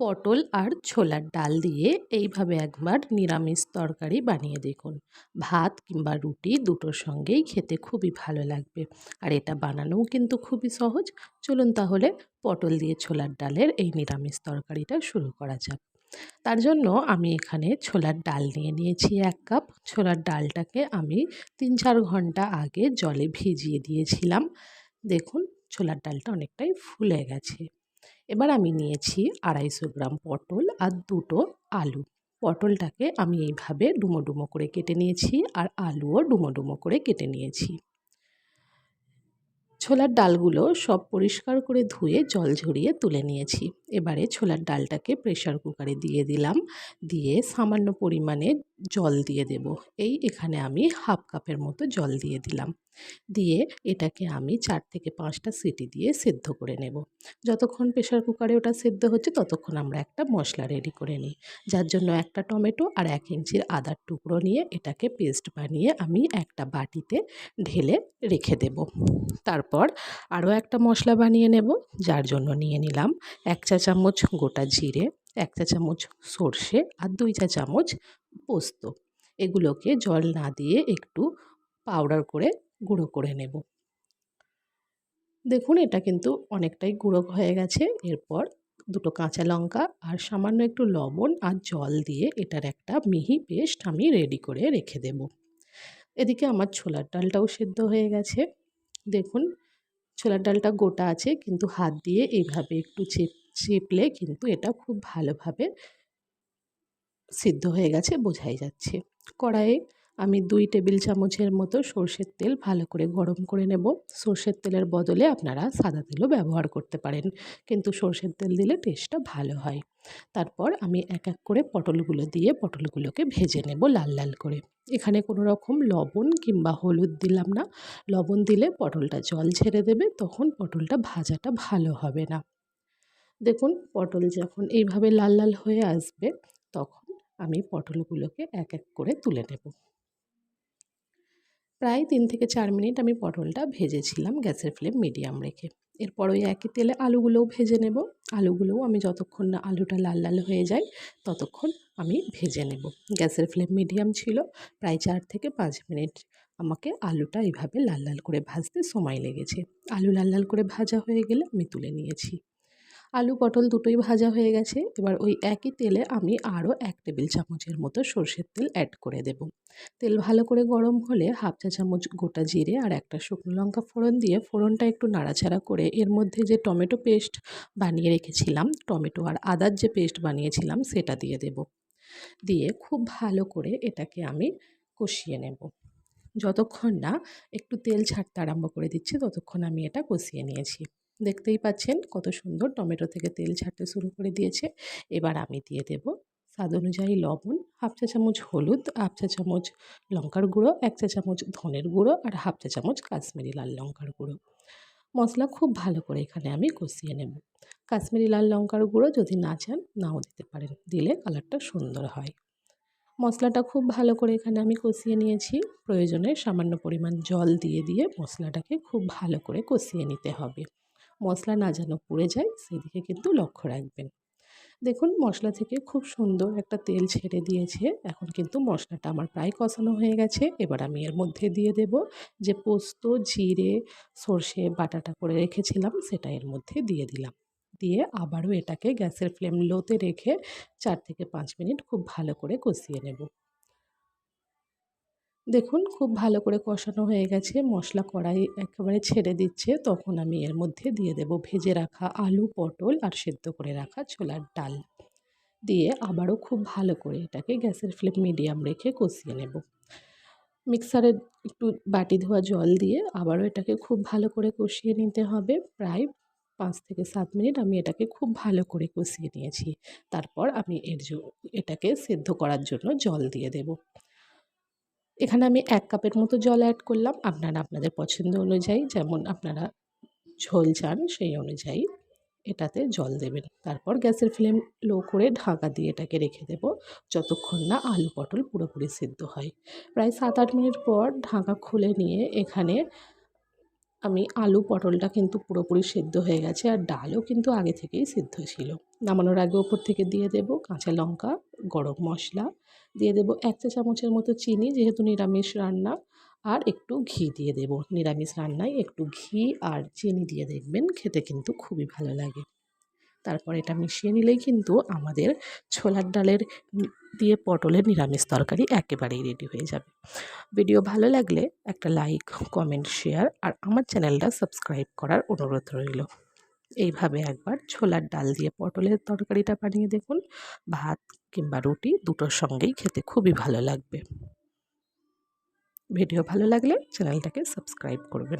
পটল আর ছোলার ডাল দিয়ে এইভাবে একবার নিরামিষ তরকারি বানিয়ে দেখুন। ভাত কিংবা রুটি দুটোর সঙ্গেই খেতে খুবই ভালো লাগবে। আর এটা বানানোও কিন্তু খুবই সহজ। চলুন তাহলে পটল দিয়ে ছোলার ডালের এই নিরামিষ তরকারিটা শুরু করা যাক। তার জন্য আমি এখানে ছোলার ডাল নিয়ে নিয়েছি এক কাপ। ছোলার ডালটাকে আমি তিন চার ঘণ্টা আগে জলে ভিজিয়ে দিয়েছিলাম। দেখুন, ছোলার ডালটা অনেকটাই ফুলে গেছে। এবার আমি নিয়েছি আড়াইশো গ্রাম পটল আর দুটো আলু। পটলটাকে আমি এইভাবে ডুমো ডুমো করে কেটে নিয়েছি আর আলুও ডুমো ডুমো করে কেটে নিয়েছি। ছোলার ডালগুলো সব পরিষ্কার করে ধুয়ে জল ঝরিয়ে তুলে নিয়েছি। এবারে ছোলার ডালটাকে প্রেশার কুকারে দিয়ে দিলাম। দিয়ে সামান্য পরিমাণে জল দিয়ে দেব। এই এখানে আমি হাফ কাপের মতো জল দিয়ে দিলাম। দিয়ে এটাকে আমি চার থেকে পাঁচটা সিটি দিয়ে সেদ্ধ করে নেব। যতক্ষণ প্রেশার কুকারে ওটা সেদ্ধ হচ্ছে, ততক্ষণ আমরা একটা মশলা রেডি করে নিই। যার জন্য একটা টমেটো আর এক ইঞ্চির আদার টুকরো নিয়ে এটাকে পেস্ট বানিয়ে আমি একটা বাটিতে ঢেলে রেখে দেব। তারপর আরও একটা মশলা বানিয়ে নেব, যার জন্য নিয়ে নিলাম এক চা চামচ গোটা জিরে, এক চা চামচ সর্ষে আর দুই চা চামচ পোস্ত। এগুলোকে জল না দিয়ে একটু পাউডার করে গুঁড়ো করে নেব। দেখুন এটা কিন্তু অনেকটাই গুঁড়ো হয়ে গেছে। এরপর দুটো কাঁচা লঙ্কা আর সামান্য একটু লবণ আর জল দিয়ে এটার একটা মিহি পেস্ট আমি রেডি করে রেখে দেব। এদিকে আমার ছোলার ডালটাও সেদ্ধ হয়ে গেছে। দেখুন ছোলার ডালটা গোটা আছে, কিন্তু হাত দিয়ে এইভাবে একটু চেপ চেপলে কিন্তু এটা খুব ভালোভাবে সিদ্ধ হয়ে গেছে, বোঝাই যাচ্ছে। কড়াইয়ে আমি দুই টেবিল চামচের মতো সর্ষের তেল ভালো করে গরম করে নেব। সর্ষের তেলের বদলে আপনারা সাদা তেলও ব্যবহার করতে পারেন, কিন্তু সর্ষের তেল দিলে টেস্টটা ভালো হয়। তারপর আমি এক এক করে পটলগুলো দিয়ে পটলগুলোকে ভেজে নেব লাল লাল করে। এখানে কোনো রকম লবণ কিংবা হলুদ দিলাম না। লবণ দিলে পটলটা জল ছেড়ে দেবে, তখন পটলটা ভাজাটা ভালো হবে না। দেখুন, পটল যখন এইভাবে লাল লাল হয়ে আসবে, তখন আমি পটলগুলোকে এক এক করে তুলে নেব। প্রায় তিন থেকে চার মিনিট আমি পটলটা ভেজেছিলাম গ্যাসের ফ্লেম মিডিয়াম রেখে। এরপর ওই একই তেলে আলুগুলোও ভেজে নেব। আলুগুলোও আমি যতক্ষণ না আলুটা লাল লাল হয়ে যায়, ততক্ষণ আমি ভেজে নেব। গ্যাসের ফ্লেম মিডিয়াম ছিল, প্রায় চার থেকে পাঁচ মিনিট আমাকে আলুটা এইভাবে লাল লাল করে ভাজতে সময় লেগেছে। আলু লাল লাল করে ভাজা হয়ে গেলে আমি তুলে নিয়েছি। আলু পটল দুটোই ভাজা হয়ে গেছে। এবার ওই একই তেলে আমি আরও এক টেবিল চামচের মতো সর্ষের তেল অ্যাড করে দেব। তেল ভালো করে গরম হলে হাফ চা চামচ গোটা জিরে আর একটা শুকনো লঙ্কা ফোড়ন দিয়ে ফোড়নটা একটু নাড়াচাড়া করে এর মধ্যে যে টমেটো পেস্ট বানিয়ে রেখেছিলাম, টমেটো আর আদার যে পেস্ট বানিয়েছিলাম সেটা দিয়ে দেব। দিয়ে খুব ভালো করে এটাকে আমি কষিয়ে নেব। যতক্ষণ না একটু তেল ছাড়তে আরম্ভ করে দিচ্ছে, ততক্ষণ আমি এটা কষিয়ে নিয়েছি। দেখতেই পাচ্ছেন কত সুন্দর টমেটো থেকে তেল ছাড়তে শুরু করে দিয়েছে। এবার আমি দিয়ে দেব স্বাদ অনুযায়ী লবণ, হাফ চা চামচ হলুদ, হাফ চা চামচ লঙ্কার গুঁড়ো, এক চা চামচ ধনের গুঁড়ো আর হাফ চা চামচ কাশ্মীরি লাল লঙ্কার গুঁড়ো। মশলা খুব ভালো করে এখানে আমি কষিয়ে নেব। কাশ্মীরি লাল লঙ্কার গুঁড়ো যদি না চান, নাও দিতে পারেন, দিলে কালারটা সুন্দর হয়। মশলাটা খুব ভালো করে এখানে আমি কষিয়ে নিয়েছি। প্রয়োজনে সামান্য পরিমাণ জল দিয়ে দিয়ে মশলাটাকে খুব ভালো করে কষিয়ে নিতে হবে। মশলা না যেন পুড়ে যায়, সেদিকে কিন্তু লক্ষ্য রাখবেন। দেখুন মশলা থেকে খুব সুন্দর একটা তেল ছেড়ে দিয়েছে। এখন কিন্তু মশলাটা আমার প্রায় কষানো হয়ে গেছে। এবার আমি এর মধ্যে দিয়ে দেব যে পোস্ত, জিরে, সর্ষে, বাটাটা করে রেখেছিলাম, সেটা এর মধ্যে দিয়ে দিলাম। দিয়ে আবারও এটাকে গ্যাসের ফ্লেম লোতে রেখে চার থেকে পাঁচ মিনিট খুব ভালো করে কষিয়ে নেব। দেখুন, খুব ভালো করে কষানো হয়ে গেছে, মশলা কড়াই একেবারে ছেড়ে দিচ্ছে। তখন আমি এর মধ্যে দিয়ে দেব ভেজে রাখা আলু, পটল আর সেদ্ধ করে রাখা ছোলার ডাল। দিয়ে আবারও খুব ভালো করে এটাকে গ্যাসের ফ্লেম মিডিয়াম রেখে কষিয়ে নেব। মিক্সারে একটু বাটি ধোয়া জল দিয়ে আবারও এটাকে খুব ভালো করে কষিয়ে নিতে হবে। প্রায় পাঁচ থেকে সাত মিনিট আমি এটাকে খুব ভালো করে কষিয়ে নিয়েছি। তারপর আমি এর এটাকে সেদ্ধ করার জন্য জল দিয়ে দেব। এখানে আমি এক কাপের মতো জল অ্যাড করলাম। আপনারা আপনাদের পছন্দ অনুযায়ী, যেমন আপনারা ঝোল চান সেই অনুযায়ী এটাতে জল দেবেন। তারপর গ্যাসের ফ্লেম লো করে ঢাকা দিয়ে এটাকে রেখে দেব। যতক্ষণ না আলু পটল পুরোপুরি সিদ্ধ হয়। প্রায় সাত আট মিনিট পর ঢাকা খুলে নিয়ে এখানে আমি আলু পটলটা কিন্তু পুরোপুরি সেদ্ধ হয়ে গেছে আর ডালও কিন্তু আগে থেকেই সিদ্ধ ছিল। নামানোর আগে ওপর থেকে দিয়ে দেব কাঁচা লঙ্কা, গরম মশলা, দিয়ে দেব এক চা চামচের মতো চিনি যেহেতু নিরামিষ রান্না, আর একটু ঘি দিয়ে দেব। নিরামিষ রান্নায় একটু ঘি আর চিনি দিয়ে দেখবেন খেতে কিন্তু খুবই ভালো লাগে। তারপর এটা মিশিয়ে নিলেই কিন্তু আমাদের ছোলার ডালের দিয়ে পটলের নিরামিষ তরকারি একেবারেই রেডি হয়ে যাবে। ভিডিও ভালো লাগলে একটা লাইক কমেন্ট শেয়ার আর আমার চ্যানেলটা সাবস্ক্রাইব করার অনুরোধ রইল। এইভাবে একবার ছোলার ডাল দিয়ে পটলের তরকারিটা বানিয়ে দেখুন। ভাত কিংবা রুটি দুটোর সঙ্গেই খেতে খুবই ভালো লাগবে। ভিডিও ভালো লাগলে চ্যানেলটাকে সাবস্ক্রাইব করবেন।